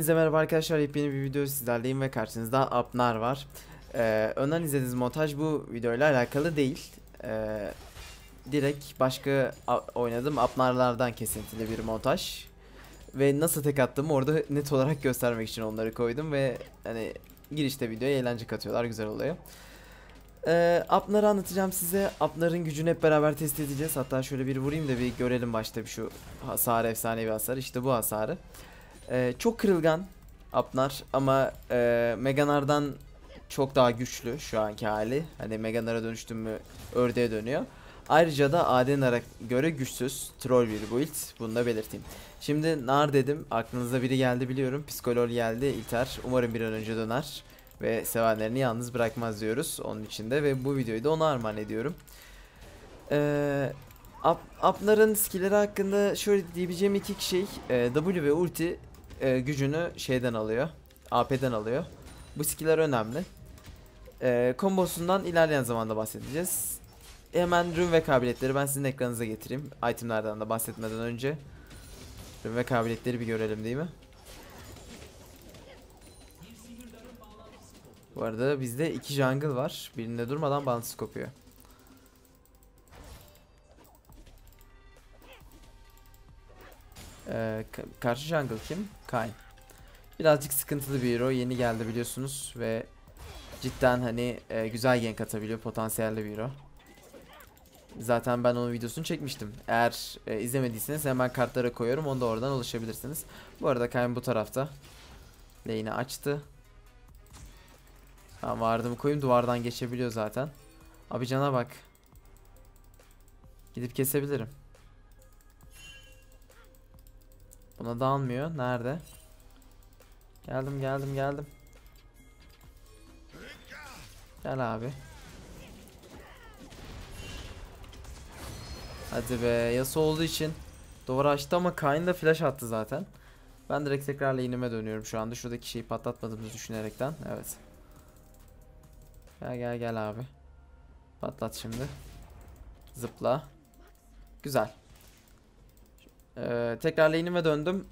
Hepinize merhaba arkadaşlar. Yepyeni bir video sizlerleyim ve karşınızda Apnar var. Ee, önden izlediğiniz montaj bu videoyla alakalı değil. Ee, direkt başka oynadığım Apnarlardan kesintili bir montaj. Ve nasıl tek attığımı orada net olarak göstermek için onları koydum ve hani girişte videoya eğlence katıyorlar güzel oluyor. Ee, Apnar'ı anlatacağım size. Apnar'ın gücünü hep beraber test edeceğiz. Hatta şöyle bir vurayım da bir görelim başta bir şu hasar efsanevi hasar. İşte bu hasarı. Ee, çok kırılgan Apnar ama e, Meganar'dan çok daha güçlü şu anki hali. Hani Meganar'a dönüştüm mü ördeğe dönüyor. Ayrıca da Adenar'a göre güçsüz, troll bir build. Bunu da belirteyim. Şimdi Nar dedim. Aklınıza biri geldi biliyorum. Psikolol geldi. İlter. Umarım bir an önce döner. Ve sevenlerini yalnız bırakmaz diyoruz. Onun içinde ve bu videoyu da ona armağan ediyorum. Ee, Apnar'ın skillleri hakkında şöyle diyebileceğim iki şey. E, W ve ulti e, gücünü şeyden alıyor. AP'den alıyor. Bu skiller önemli. E, kombosundan ilerleyen zamanda bahsedeceğiz. Hemen rune ve kabiliyetleri ben sizin ekranınıza getireyim. Itemlerden de bahsetmeden önce. Rune ve kabiliyetleri bir görelim değil mi? Bu arada bizde iki jungle var. Birinde durmadan balans kopuyor. Ee, karşı jungle kim? Kayn. Birazcık sıkıntılı bir hero. Yeni geldi biliyorsunuz ve cidden hani e, güzel gank atabiliyor. Potansiyelli bir hero. Zaten ben onun videosunu çekmiştim. Eğer e, izlemediyseniz hemen kartlara koyuyorum. Onu da oradan ulaşabilirsiniz. Bu arada Kayn bu tarafta. Lane'i açtı. Tamam vardımı koyayım. Duvardan geçebiliyor zaten. Abi cana bak. Gidip kesebilirim. Buna da almıyor. Nerede? Geldim geldim geldim. Gel abi. Hadi be. Yasa olduğu için duvar açtı ama Kayn da flash attı zaten. Ben direkt tekrar lane'ime dönüyorum şu anda. Şuradaki şeyi patlatmadığımızı düşünerekten. Evet. Gel gel gel abi. Patlat şimdi. Zıpla. Güzel. Ee, tekrar lane'ime döndüm.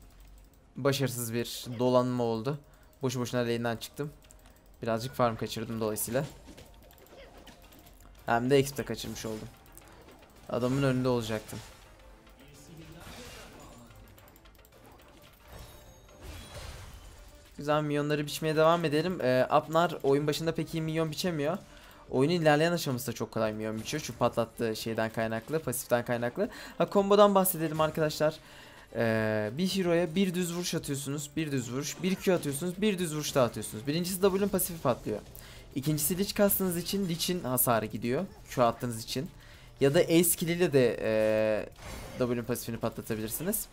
Başarısız bir dolanma oldu. Boşu boşuna lane'den çıktım. Birazcık farm kaçırdım dolayısıyla. Hem de XP kaçırmış oldum. Adamın önünde olacaktım. Güzel milyonları biçmeye devam edelim. Ee, Apnar oyun başında pek iyi milyon biçemiyor. Oyunun ilerleyen aşamasında çok kolay milyon biçiyor. Şu patlattığı şeyden kaynaklı, pasiften kaynaklı. Ha kombodan bahsedelim arkadaşlar. Ee, bir hero'ya bir düz vuruş atıyorsunuz. Bir düz vuruş. Bir Q atıyorsunuz. Bir düz vuruş daha atıyorsunuz. Birincisi W'nin pasifi patlıyor. İkincisi Lich kastığınız için Lich'in hasarı gidiyor. Q attığınız için. Ya da A skill ile de e, W'nin pasifini patlatabilirsiniz.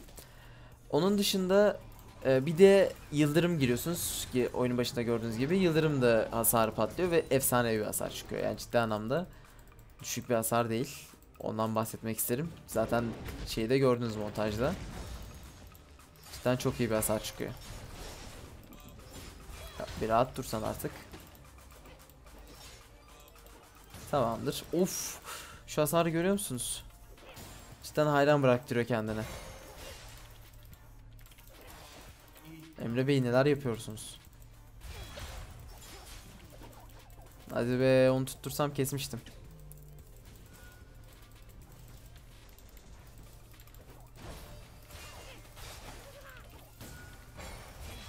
Onun dışında ee, bir de yıldırım giriyorsunuz ki oyunun başında gördüğünüz gibi yıldırım da hasarı patlıyor ve efsane bir hasar çıkıyor. Yani ciddi anlamda düşük bir hasar değil. Ondan bahsetmek isterim. Zaten şeyi de gördünüz montajda. Cidden çok iyi bir hasar çıkıyor. bir rahat dursan artık. Tamamdır. Of. Şu hasarı görüyor musunuz? Cidden hayran bıraktırıyor kendini. Emre Bey neler yapıyorsunuz? Hadi be onu tuttursam kesmiştim.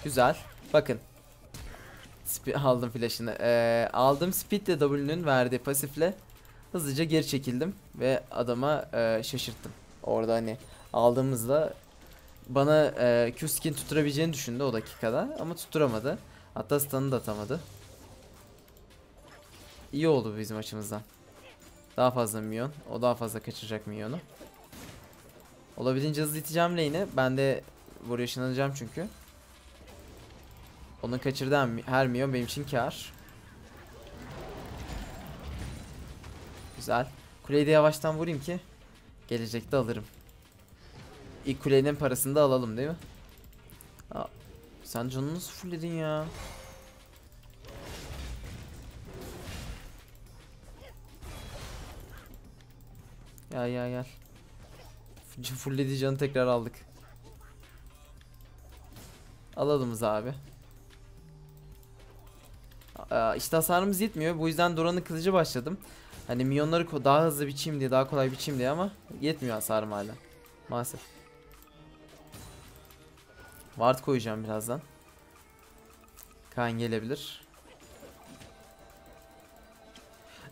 Güzel. Bakın. Spi aldım flash'ını. Ee, aldım speed de W'nün verdiği pasifle hızlıca geri çekildim ve adama e, şaşırttım. Orada hani aldığımızda bana e, Q skin tutturabileceğini düşündü o dakikada ama tutturamadı. Hatta stun'ı da atamadı. İyi oldu bizim açımızdan. Daha fazla milyon. O daha fazla kaçıracak milyonu. Olabildiğince hızlı iteceğim lane'i. Ben de buraya ışınlanacağım çünkü. Onun kaçırdığı her milyon benim için kar. Güzel. Kuleyi de yavaştan vurayım ki gelecekte alırım. İlk kulenin parasını da alalım değil mi? Aa, sen canını nasıl fullledin ya? Gel gel gel. F- Fulllediği canı tekrar aldık. Alalımız abi. Aa, işte hasarımız yetmiyor. Bu yüzden Doran'ın kılıcı başladım. Hani milyonları daha hızlı biçeyim diye, daha kolay biçeyim diye ama yetmiyor hasarım hala. Maalesef. Ward koyacağım birazdan. Kaan gelebilir.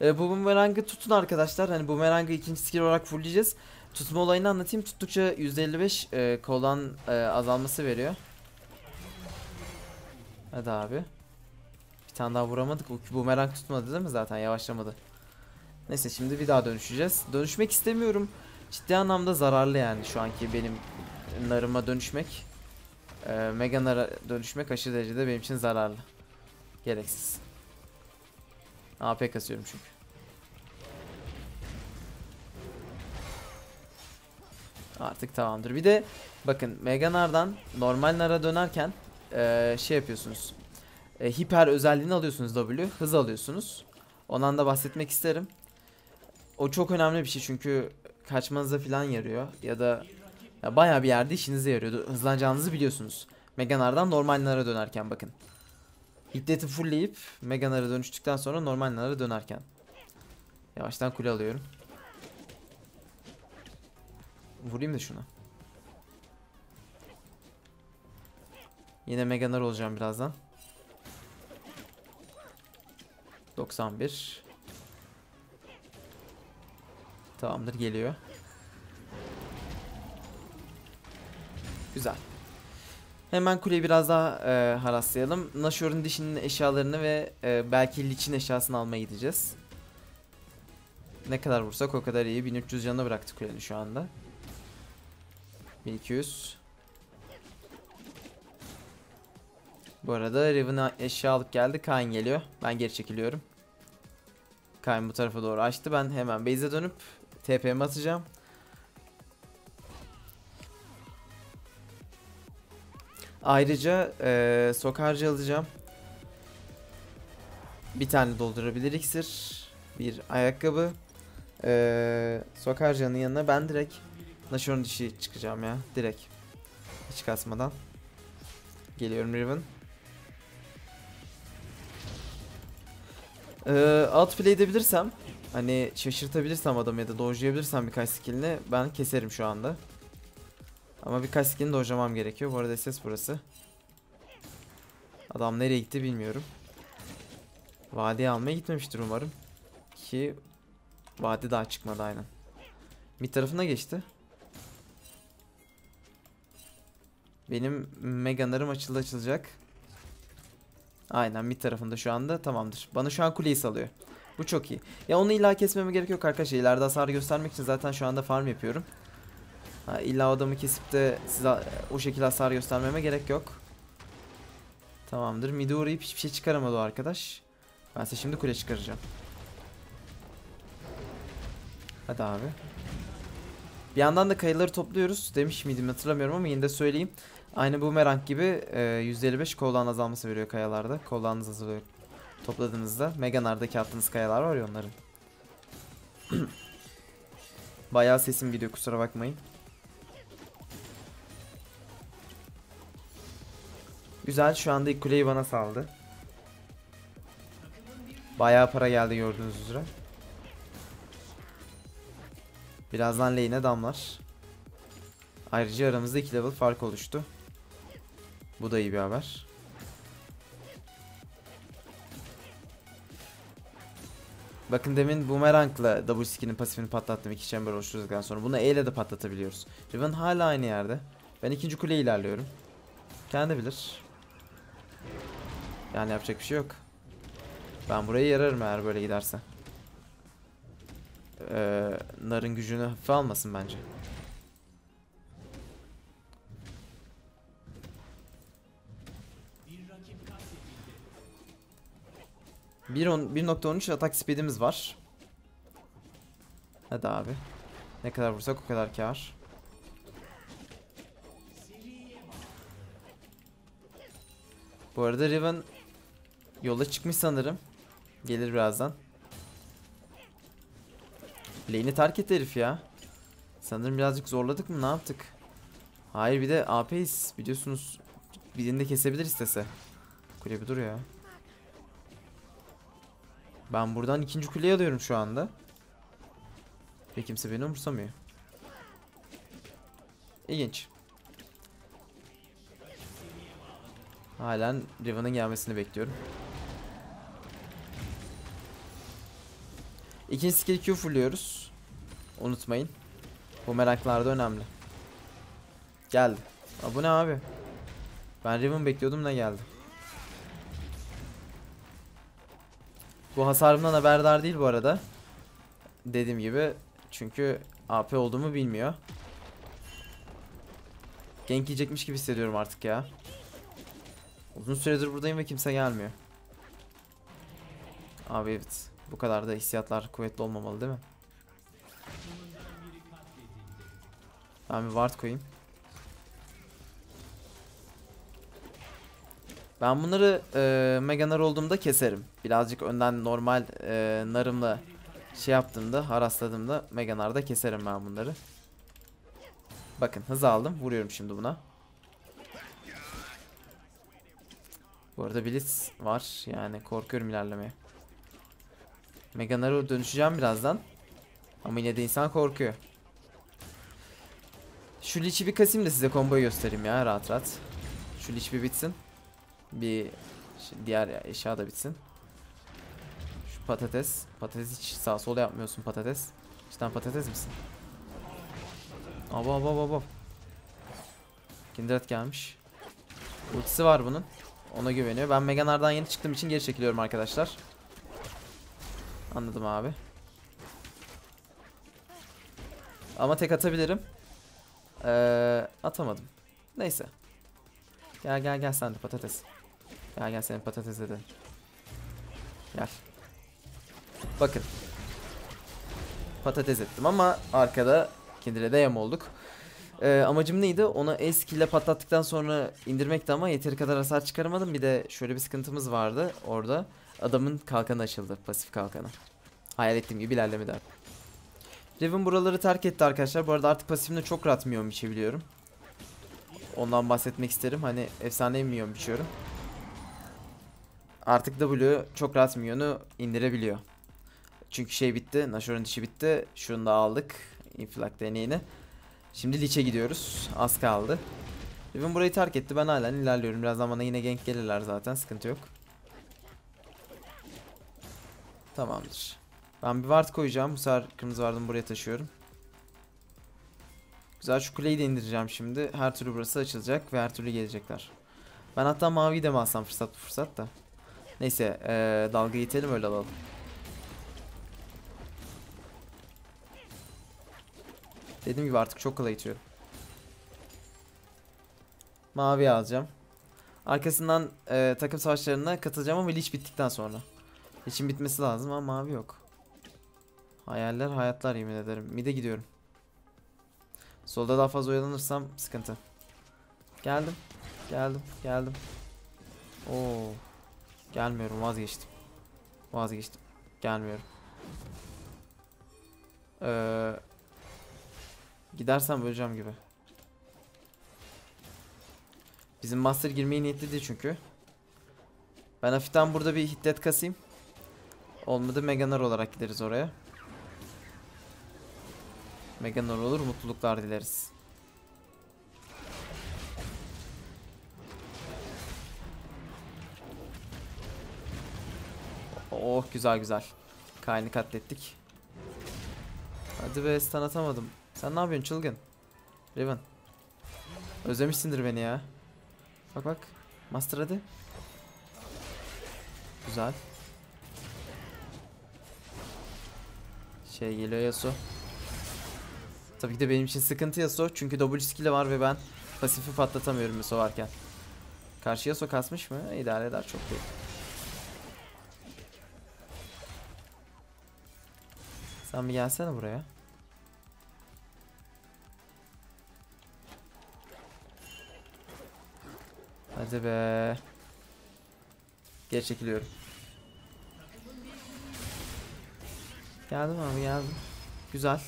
Ee, bu bumerangı tutun arkadaşlar. Hani bumerangı ikinci skill olarak fullleyeceğiz. Tutma olayını anlatayım. Tuttukça %55 e, kolan e, azalması veriyor. Hadi abi. Bir tane daha vuramadık. O bumerang tutmadı değil mi zaten? Yavaşlamadı. Neyse şimdi bir daha dönüşeceğiz. Dönüşmek istemiyorum. Ciddi anlamda zararlı yani şu anki benim narıma dönüşmek. Ee, mega nara dönüşmek aşırı derecede benim için zararlı. Gereksiz. AP kasıyorum çünkü. Artık tamamdır. Bir de bakın Mega Nar'dan normal Nar'a dönerken eee, şey yapıyorsunuz. E, hiper özelliğini alıyorsunuz W. Hız alıyorsunuz. Ondan da bahsetmek isterim. O çok önemli bir şey çünkü kaçmanıza falan yarıyor. Ya da ya bayağı bir yerde işinize yarıyor. Hızlanacağınızı biliyorsunuz. Mega Nar'dan normal Nar'a dönerken bakın. Hiddeti fullleyip Mega Nar'a dönüştükten sonra normal Nar'a dönerken. Yavaştan kule alıyorum. Vurayım da şuna. Yine Mega Nar olacağım birazdan. 91 Tamamdır geliyor. Güzel. Hemen kuleyi biraz daha e, haraslayalım. Nashor'un dişinin eşyalarını ve e, belki Lich'in eşyasını almaya gideceğiz. Ne kadar vursak o kadar iyi. 1300 canına bıraktık kulenin şu anda. 1200. Bu arada Riven eşya alıp geldi. Kayn geliyor. Ben geri çekiliyorum. Kayn bu tarafa doğru açtı. Ben hemen base'e dönüp TP'mi atacağım. Ayrıca eee sokarcı alacağım. Bir tane doldurabilir iksir. Bir ayakkabı. Eee sokarcanın yanına ben direkt Nashor'un dişi çıkacağım ya. Direkt. Hiç kasmadan. Geliyorum Riven. Ee, outplay edebilirsem hani şaşırtabilirsem adamı ya da dojlayabilirsem birkaç skillini ben keserim şu anda. Ama birkaç skillini dojlamam gerekiyor. Bu arada ses burası. Adam nereye gitti bilmiyorum. Vadiye almaya gitmemiştir umarım. Ki vadi daha çıkmadı aynen. Mid tarafına geçti. Benim Meganarım açıldı açılacak. Aynen mid tarafında şu anda tamamdır. Bana şu an kuleyi salıyor. Bu çok iyi. Ya onu illa kesmeme gerek yok arkadaşlar. İleride hasar göstermek için zaten şu anda farm yapıyorum. Ha, illa adamı kesip de size o şekilde hasar göstermeme gerek yok. Tamamdır. Mid'e uğrayıp hiçbir şey çıkaramadı o arkadaş. Ben size şimdi kule çıkaracağım. Hadi abi. Bir yandan da kayıları topluyoruz. Demiş miydim hatırlamıyorum ama yine de söyleyeyim. Aynı boomerang gibi e, %55 cooldown azalması veriyor kayalarda. Cooldown'ınız azalıyor topladığınızda. Meganard'daki attığınız kayalar var ya onların. Bayağı sesim gidiyor kusura bakmayın. Güzel şu anda ilk kuleyi bana saldı. Bayağı para geldi gördüğünüz üzere. Birazdan lane'e damlar. Ayrıca aramızda 2 level fark oluştu. Bu da iyi bir haber. Bakın demin Boomerang'la double skin'in pasifini patlattım iki chamber oluşturduktan sonra. Bunu E ile de patlatabiliyoruz. Riven hala aynı yerde. Ben ikinci kuleye ilerliyorum. Kendi bilir. Yani yapacak bir şey yok. Ben burayı yararım eğer böyle giderse. Ee, narın gücünü hafife almasın bence. Bir on- 1.13 atak speedimiz var. Hadi abi. Ne kadar vursak o kadar kar. Bu arada Riven yola çıkmış sanırım. Gelir birazdan. Lane'i terk etti herif ya. Sanırım birazcık zorladık mı ne yaptık? Hayır bir de AP'yiz biliyorsunuz. Birini de kesebilir istese. Kule bir dur ya. Ben buradan ikinci kuleyi alıyorum şu anda. Ve kimse beni umursamıyor. İlginç. Halen Riven'ın gelmesini bekliyorum. İkinci skill Q fulluyoruz. Unutmayın. Bu meraklar da önemli. Geldi. Aa, bu ne abi? Ben Riven bekliyordum ne geldi? Bu hasarımdan haberdar değil bu arada. Dediğim gibi çünkü AP olduğumu bilmiyor. Gank yiyecekmiş gibi hissediyorum artık ya. Uzun süredir buradayım ve kimse gelmiyor. Abi evet. Bu kadar da hissiyatlar kuvvetli olmamalı değil mi? Ben bir ward koyayım. Ben bunları e, mega nar olduğumda keserim. Birazcık önden normal e, narımla şey yaptığımda, harasladığımda mega narda keserim ben bunları. Bakın hız aldım. Vuruyorum şimdi buna. Bu arada Blitz var. Yani korkuyorum ilerlemeye. Mega Nar'a dönüşeceğim birazdan. Ama yine de insan korkuyor. Şu Lich'i bir kasayım da size komboyu göstereyim ya rahat rahat. Şu Lich bir bitsin. Bir ş- diğer eşya da bitsin. Şu patates. Patates hiç sağ sol yapmıyorsun patates. Cidden patates misin? Aba aba aba. Kindred gelmiş. Ultisi var bunun. Ona güveniyor. Ben Meganar'dan yeni çıktığım için geri çekiliyorum arkadaşlar. Anladım abi. Ama tek atabilirim. Ee, atamadım. Neyse. Gel gel gel sen de patates. Gel gel senin patates dedi. Gel. Bakın. Patates ettim ama arkada Kindred'e yem olduk. Ee, amacım neydi? Onu E skill patlattıktan sonra indirmekti ama yeteri kadar hasar çıkaramadım. Bir de şöyle bir sıkıntımız vardı orada. Adamın kalkanı açıldı. Pasif kalkanı. Hayal ettiğim gibi ilerlemedi abi. Riven buraları terk etti arkadaşlar. Bu arada artık pasifimde çok rahat milyon biçebiliyorum. Ondan bahsetmek isterim. Hani efsane milyon biçiyorum. Artık W çok rahat milyonu indirebiliyor. Çünkü şey bitti. Nashor'un dişi bitti. Şunu da aldık. Inflak deneyini. Şimdi Lich'e gidiyoruz. Az kaldı. Riven burayı terk etti. Ben halen ilerliyorum. Birazdan bana yine gank gelirler zaten. Sıkıntı yok. Tamamdır. Ben bir ward koyacağım. Bu sefer kırmızı ward'ımı buraya taşıyorum. Güzel şu kuleyi de indireceğim şimdi. Her türlü burası açılacak ve her türlü gelecekler. Ben hatta maviyi de mi fırsat bu fırsat da. Neyse ee, dalga itelim öyle alalım. Dediğim gibi artık çok kolay itiyorum. Mavi alacağım. Arkasından e, takım savaşlarına katılacağım ama Lich bittikten sonra. Lich'in bitmesi lazım ama mavi yok. Hayaller hayatlar yemin ederim. Mide gidiyorum. Solda daha fazla oyalanırsam sıkıntı. Geldim. Geldim. Geldim. Oo. Gelmiyorum vazgeçtim. Vazgeçtim. Gelmiyorum. Ee, gidersem öleceğim gibi. Bizim master girmeyi niyetli değil çünkü. Ben hafiften burada bir hiddet kasayım. Olmadı Meganar olarak gideriz oraya. Meganar olur mutluluklar dileriz. Oh güzel güzel. Kayn'ı katlettik. Hadi be stun atamadım. Sen ne yapıyorsun çılgın? Riven. Özlemişsindir beni ya. Bak bak. Master hadi. Güzel. Şey geliyor Yasuo. Tabii ki de benim için sıkıntı Yasuo çünkü double skill'i var ve ben pasifi patlatamıyorum Yasuo varken. Karşı Yasuo kasmış mı? İdare eder çok değil. Sen bir gelsene buraya. Hadi be. Geri çekiliyorum. Geldim abi geldim. Güzel.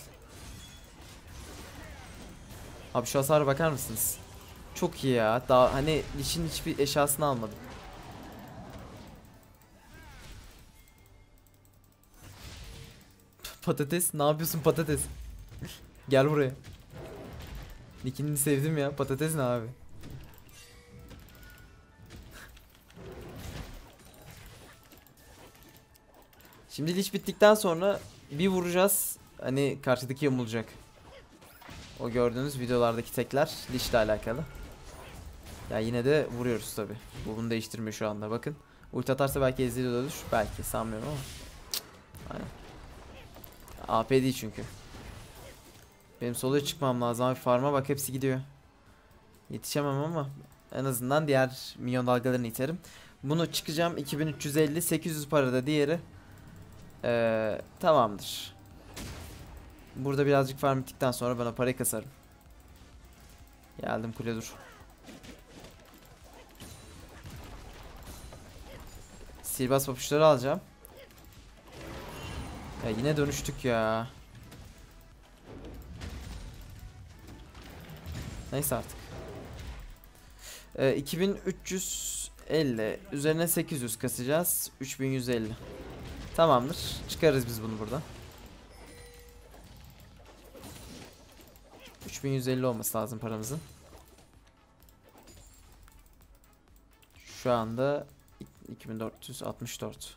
Abi şu hasara bakar mısınız? Çok iyi ya. Daha hani işin hiçbir eşyasını almadım. Patates ne yapıyorsun patates? Gel buraya. Nickini sevdim ya. Patates ne abi? Şimdi liç bittikten sonra bir vuracağız. Hani karşıdaki yamulacak. O gördüğünüz videolardaki tekler Lich'le alakalı. Ya yine de vuruyoruz tabi. Bu bunu değiştirmiyor şu anda bakın. Ulti atarsa belki ezili ölür. Belki sanmıyorum ama. Aynen. AP değil çünkü. Benim soloya çıkmam lazım abi. Farma bak hepsi gidiyor. Yetişemem ama en azından diğer milyon dalgalarını iterim. Bunu çıkacağım 2350 800 parada diğeri. Ee, tamamdır. Burada birazcık farm bittikten sonra bana parayı kasarım. Geldim kule dur. Sihirbaz papuçları alacağım. Ya yine dönüştük ya. Neyse artık. Ee, 2350 üzerine 800 kasacağız. 3150. Tamamdır. Çıkarız biz bunu buradan. 3150 olması lazım paramızın. Şu anda 2464.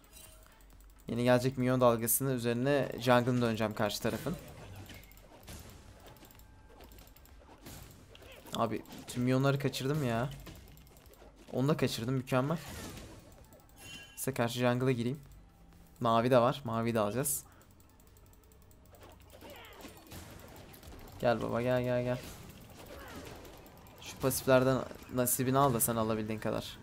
Yeni gelecek milyon dalgasını üzerine jungle'ını döneceğim karşı tarafın. Abi tüm milyonları kaçırdım ya. Onu da kaçırdım mükemmel. Size karşı jungle'a gireyim. Mavi de var. Mavi de alacağız. Gel baba gel gel gel. Şu pasiflerden nasibini al da sen alabildiğin kadar.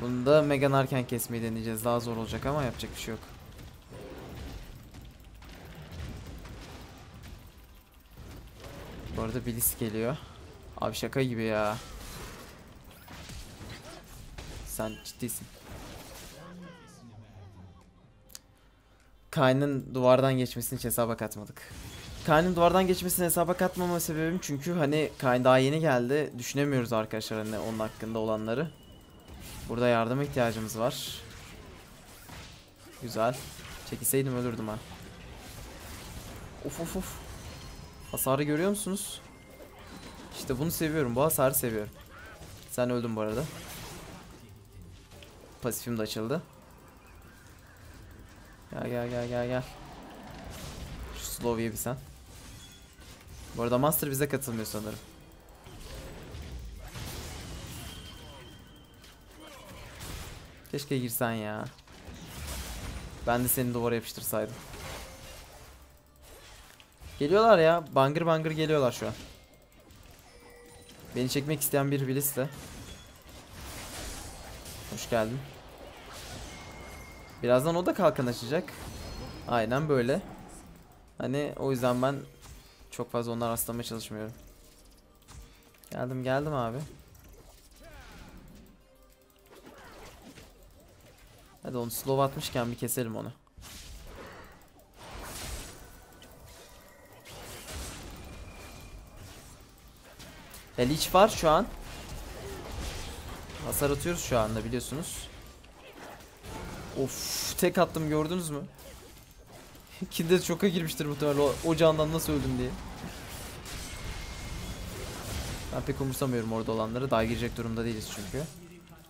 Bunu da Megan Arken kesmeyi deneyeceğiz. Daha zor olacak ama yapacak bir şey yok. Bu arada Bliss geliyor. Abi şaka gibi ya. Sen ciddisin. Kayn'ın duvardan geçmesini hiç hesaba katmadık. Kayn'ın duvardan geçmesini hesaba katmama sebebim çünkü hani Kayn daha yeni geldi. Düşünemiyoruz arkadaşlar hani onun hakkında olanları. Burada yardıma ihtiyacımız var. Güzel. Çekilseydim ölürdüm ha. Uf uf uf. Hasarı görüyor musunuz? İşte bunu seviyorum. Bu hasarı seviyorum. Sen öldün bu arada. Pasifim de açıldı. Gel gel gel gel gel. Şu slow ye bir sen. Bu arada Master bize katılmıyor sanırım. Keşke girsen ya. Ben de seni duvara yapıştırsaydım. Geliyorlar ya. Bangır bangır geliyorlar şu an. Beni çekmek isteyen bir bilis de. Hoş geldin. Birazdan o da kalkan açacak. Aynen böyle. Hani o yüzden ben çok fazla onlar rastlamaya çalışmıyorum. Geldim geldim abi. Hadi onu slow atmışken bir keselim onu. Ya Leech var şu an. Hasar atıyoruz şu anda biliyorsunuz. Of tek attım gördünüz mü? Kinder şoka girmiştir muhtemelen o, o candan nasıl öldüm diye. Ben pek umursamıyorum orada olanları. Daha girecek durumda değiliz çünkü.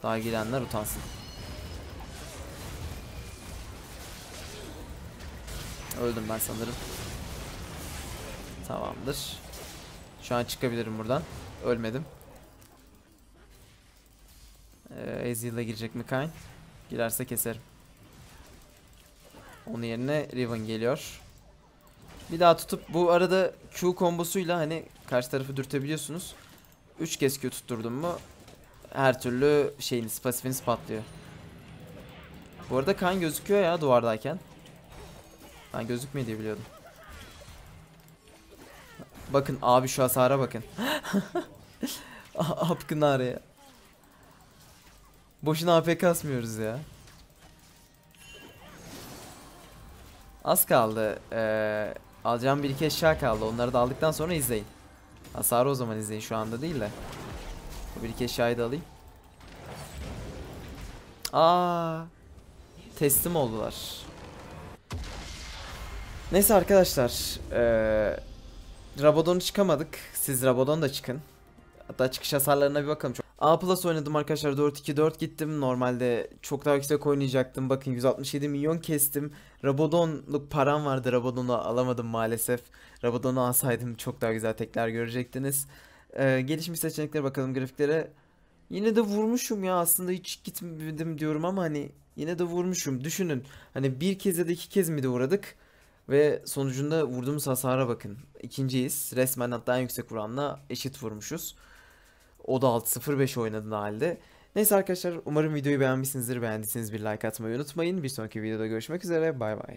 Daha girenler utansın. Öldüm ben sanırım. Tamamdır. Şu an çıkabilirim buradan. Ölmedim. Ee, Ezreal'a girecek mi Kayn? Girerse keserim. Onun yerine Riven geliyor. Bir daha tutup bu arada Q kombosuyla hani karşı tarafı dürtebiliyorsunuz. 3 kez Q tutturdum mu her türlü şeyiniz pasifiniz patlıyor. Bu arada kan gözüküyor ya duvardayken. Ben gözükmüyor diye biliyordum. Bakın abi şu hasara bakın. Apkın araya. Boşuna AP kasmıyoruz ya. Az kaldı. Ee, alacağım bir iki eşya kaldı. Onları da aldıktan sonra izleyin. Hasarı o zaman izleyin şu anda değil de. Bir iki eşyayı da alayım. Aa, teslim oldular. Neyse arkadaşlar. Ee, Rabadon'u çıkamadık. Siz Rabadon da çıkın. Hatta çıkış hasarlarına bir bakalım. A Plus oynadım arkadaşlar 4-2-4 gittim. Normalde çok daha yüksek oynayacaktım. Bakın 167 milyon kestim. Rabadon'luk param vardı. Rabadon'u alamadım maalesef. Rabadon'u alsaydım çok daha güzel tekler görecektiniz. Ee, gelişmiş seçeneklere bakalım grafiklere. Yine de vurmuşum ya aslında hiç gitmedim diyorum ama hani yine de vurmuşum. Düşünün hani bir kez ya da iki kez mi de uğradık ve sonucunda vurduğumuz hasara bakın. İkinciyiz. Resmen hatta en yüksek vuranla eşit vurmuşuz. O da 6-0-5 oynadığın halde. Neyse arkadaşlar umarım videoyu beğenmişsinizdir. Beğendiyseniz bir like atmayı unutmayın. Bir sonraki videoda görüşmek üzere. Bay bay.